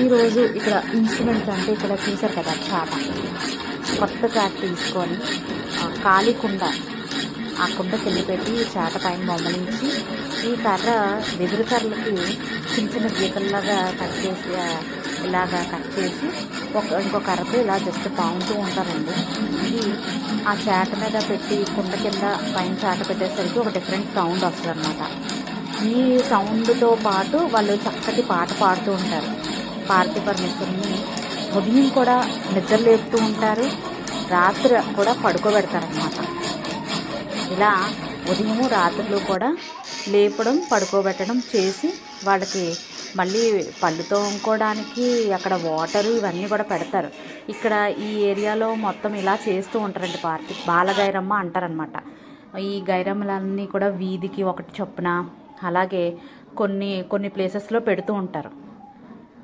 ఈరోజు ఇక్కడ ఇన్స్ట్రుమెంట్స్ అంటే ఇక్కడ చూసారు కదా చాట కొత్త చాట తీసుకొని ఖాళీ కుండ ఆ కుండ కింద పెట్టి చేట చాట పైన బొమ్మలించి ఈ కర్ర వెదురు కర్రలకి చిన్న చిన్న గీతల్లాగా కట్ చేసి ఇలాగా కట్ చేసి ఒక ఇంకో కర్రతో ఇలా జస్ట్ పాముతూ ఉంటారండి. ఇది ఆ చాట మీద పెట్టి కుండ కింద పైన చాట పెట్టేసరికి ఒక డిఫరెంట్ సౌండ్ వస్తుంది అనమాట ఈ సౌండ్తో పాటు వాళ్ళు చక్కటి పాట పాడుతూ ఉంటారు. పార్థి పరమేశ్వరుని ఉదయం కూడా నిద్ర లేపుతూ ఉంటారు. రాత్రి కూడా పడుకోబెడతారనమాట ఇలా ఉదయము రాత్రులు కూడా లేపడం పడుకోబెట్టడం చేసి వాళ్ళకి మళ్ళీ పళ్ళు తోముకోవడానికి అక్కడ వాటరు ఇవన్నీ కూడా పెడతారు. ఇక్కడ ఈ ఏరియాలో మొత్తం ఇలా చేస్తూ ఉంటారండి పార్టీ బాలగైరమ్మ అంటారనమాట ఈ గైరమ్మలన్నీ కూడా వీధికి ఒకటి చొప్పున అలాగే కొన్ని కొన్ని ప్లేసెస్లో పెడుతూ ఉంటారు.